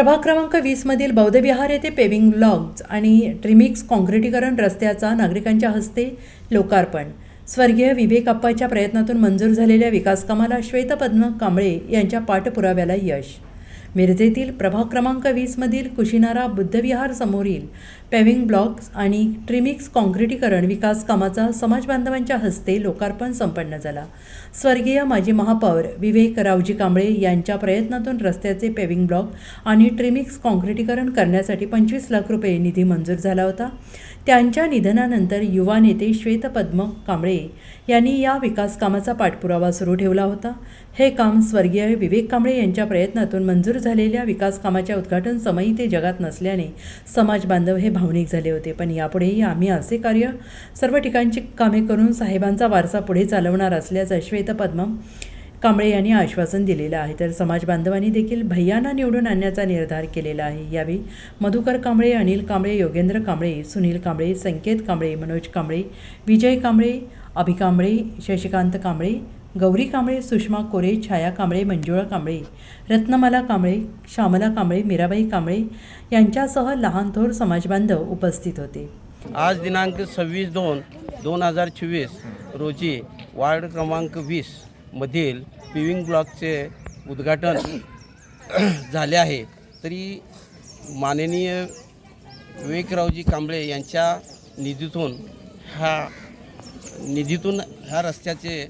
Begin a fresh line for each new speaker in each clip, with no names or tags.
प्रभाग क्रमांक वीसमधील बौद्धविहार येथे पेविंग ब्लॉक्स आणि ट्रिमिक्स काँक्रिटीकरण रस्त्याचा नागरिकांच्या हस्ते लोकार्पण. स्वर्गीय विवेक अप्पाच्या प्रयत्नातून मंजूर झालेल्या विकासकामाला श्वेतपद्म कांबळे यांच्या पाठपुराव्याला यश. मिरजेतील प्रभाग क्रमांक वीसमधील कुशिनारा बुद्धविहार समोरील पेविंग ब्लॉक्स आणि ट्रिमिक्स काँक्रिटीकरण विकास कामाचा समाज बांधवांच्या हस्ते लोकार्पण संपन्न झाला. स्वर्गीय माजी महापौर विवेक रावजी कांबळे यांच्या प्रयत्नातून रस्त्याचे पेविंग ब्लॉक आणि ट्रिमिक्स काँक्रिटीकरण करण्यासाठी पंचवीस लाख रुपये निधी मंजूर झाला होता. त्यांच्या निधनानंतर युवा नेते श्वेतपद्म कांबळे यांनी या विकास कामाचा पाठपुरावा सुरू ठेवला होता. हे काम स्वर्गीय विवेक कांबळे यांच्या प्रयत्नातून मंजूर झालेल्या विकास कामाच्या उद्घाटन समयी ते जगात नसल्याने समाज बांधव हे भावनिक झाले होते. पण यापुढेही आम्ही असे कार्य सर्व ठिकाणची कामे करून साहेबांचा वारसा पुढे चालवणार असल्याचं श्वेतपद्म कांबळे यांनी आश्वासन दिलेलं आहे. तर समाज बांधवांनी देखील भैयांना निवडून आणण्याचा निर्धार केलेला आहे. यावेळी मधुकर कांबळे अनिल कांबळे योगेंद्र कांबळे सुनील कांबळे संकेत कांबळे मनोज कांबळे विजय कांबळे अभि कांबळे शशिकांत कांबळे गौरी कांबळे सुषमा कोरे छाया कांबळे मंजुळा कांबळे रत्नमाला कांबळे श्यामला कांबळे मीराबाई कांबळे यांच्यासह लहान थोर समाजबांधव उपस्थित होते.
आज दिनांक सव्वीस दोन दोन हजार चोवीस रोजी वार्ड क्रमांक वीस मधील पिविंग ब्लॉकचे उद्घाटन झाले आहे. तरी माननीय विवेकरावजी कांबळे यांच्या निधीतून ह्या निधीतून ह्या रस्त्याचे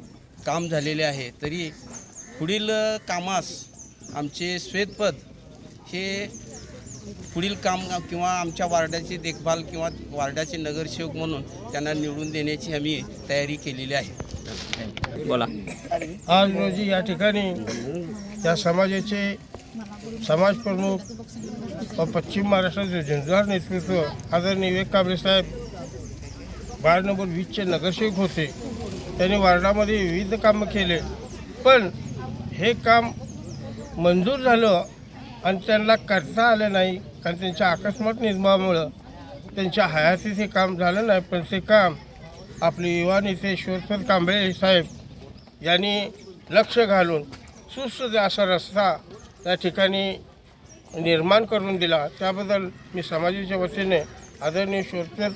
काम झालेले आहे. तरी पुढील कामास आमचे श्वेतपद हे पुढील काम किंवा आमच्या वार्डाची देखभाल किंवा वार्डाचे नगरसेवक म्हणून त्यांना निवडून देण्याची आम्ही तयारी केलेली आहे.
बोला.
आज रोजी या ठिकाणी या समाजाचे समाज प्रमुख व पश्चिम महाराष्ट्राचे झुंजार नेतृत्व आदरणीय विवेक कांबळे साहेब वार्ड नंबर वीसचे नगरसेवक होते. त्यांनी वार्डामध्ये विविध कामं केले. पण हे काम मंजूर झालं आणि त्यांना करता आलं नाही कारण त्यांच्या अकस्मात निर्मामुळं त्यांच्या हयातीत हे काम झालं नाही. पण ते काम आपले युवा नेते श्वरपद कांबळे साहेब यांनी लक्ष घालून सुस्त असा रस्ता त्या ठिकाणी निर्माण करून दिला. त्याबद्दल मी समाजाच्या वतीने आदरणीय श्वरपद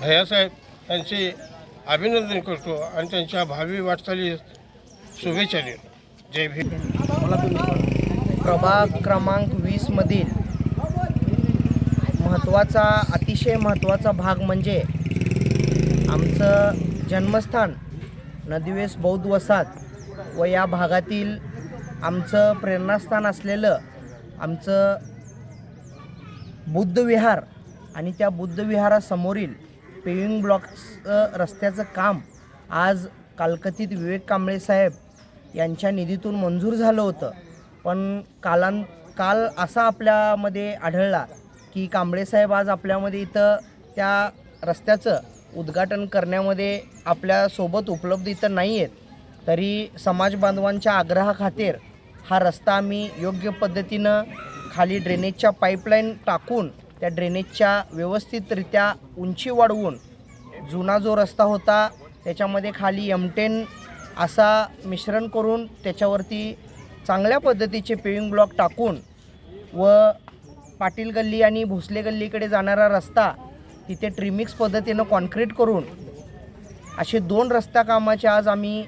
भैयासाहेब यांचे अभिनंदन करतो आणि त्यांच्या भावी वाटचाली शुभेच्छा देतो. जय भीम.
प्रभाग क्रमांक वीसमधील महत्त्वाचा अतिशय महत्त्वाचा भाग म्हणजे आमचं जन्मस्थान नदिवेस बौद्ध वसाहत व या भागातील आमचं प्रेरणास्थान असलेलं आमचं बुद्धविहार आणि त्या बुद्धविहारासमोरील पेविंग ब्लॉक्सचं रस्त्याचं काम आज कालकथित विवेक कांबळे साहेब यांच्या निधीतून मंजूर झालं होतं. पण कालां काल असा आपल्यामध्ये आढळला की कांबळे साहेब आज आपल्यामध्ये इथं त्या रस्त्याचं उद्घाटन करण्यामध्ये आपल्यासोबत उपलब्ध इथं नाही आहेत तरी समाज बांधवांच्या आग्रहाखातीर हा रस्ता आम्ही योग्य पद्धतीनं खाली ड्रेनेजच्या पाईपलाईन टाकून त्या ड्रेनेजच्या व्यवस्थितरित्या उंची वाढवून जुना जो रस्ता होता त्याच्यामध्ये खाली एमटेन असा मिश्रण करून त्याच्यावरती चांगल्या पद्धतीचे पेविंग ब्लॉक टाकून व पाटील गल्ली आणि भोसले गल्लीकडे जाणारा रस्ता तिथे ट्रिमिक्स पद्धतीनं कॉन्क्रीट करून असे दोन रस्ता कामाचे आज आम्ही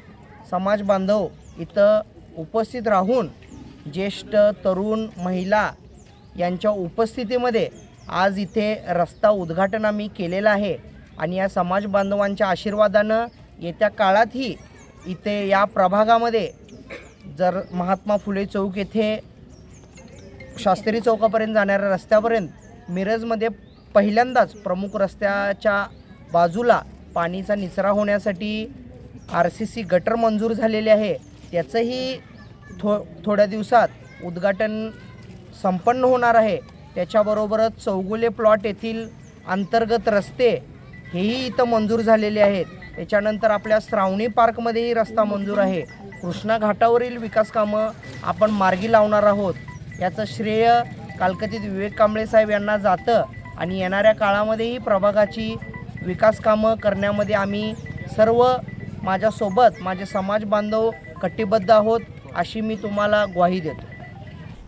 समाज बांधव इथं उपस्थित राहून ज्येष्ठ तरुण महिला यांच्या उपस्थितीमध्ये आज इथे रस्ता उद्घाटन आम्ही केलेलं आहे. आणि या समाज बांधवांच्या आशीर्वादानं येत्या काळातही इथे या प्रभागामध्ये जर महात्मा फुले चौक येथे शास्त्री चौकापर्यंत जाणाऱ्या रस्त्यापर्यंत मिरजमध्ये पहिल्यांदाच प्रमुख रस्त्याच्या बाजूला पाणीचा निचरा होण्यासाठी आर सी सी गटर मंजूर झालेले आहे. त्याचंही थो थोड्या दिवसात उद्घाटन संपन्न होणार आहे. त्याच्याबरोबरच चौगुले प्लॉट येथील अंतर्गत रस्ते हेही इथं मंजूर झालेले आहेत. त्याच्यानंतर आपल्या श्रावणी पार्कमध्येही रस्ता मंजूर आहे. कृष्णा घाटावरील विकास कामं आपण मार्गी लावणार आहोत. याचं श्रेय कालकथित विवेक कांबळे साहेब यांना जातं आणि येणाऱ्या काळामध्येही प्रभागाची विकास कामं करण्यामध्ये आम्ही सर्व माझ्यासोबत माझे समाज बांधव कटिबद्ध आहोत अशी मी तुम्हाला ग्वाही देतो.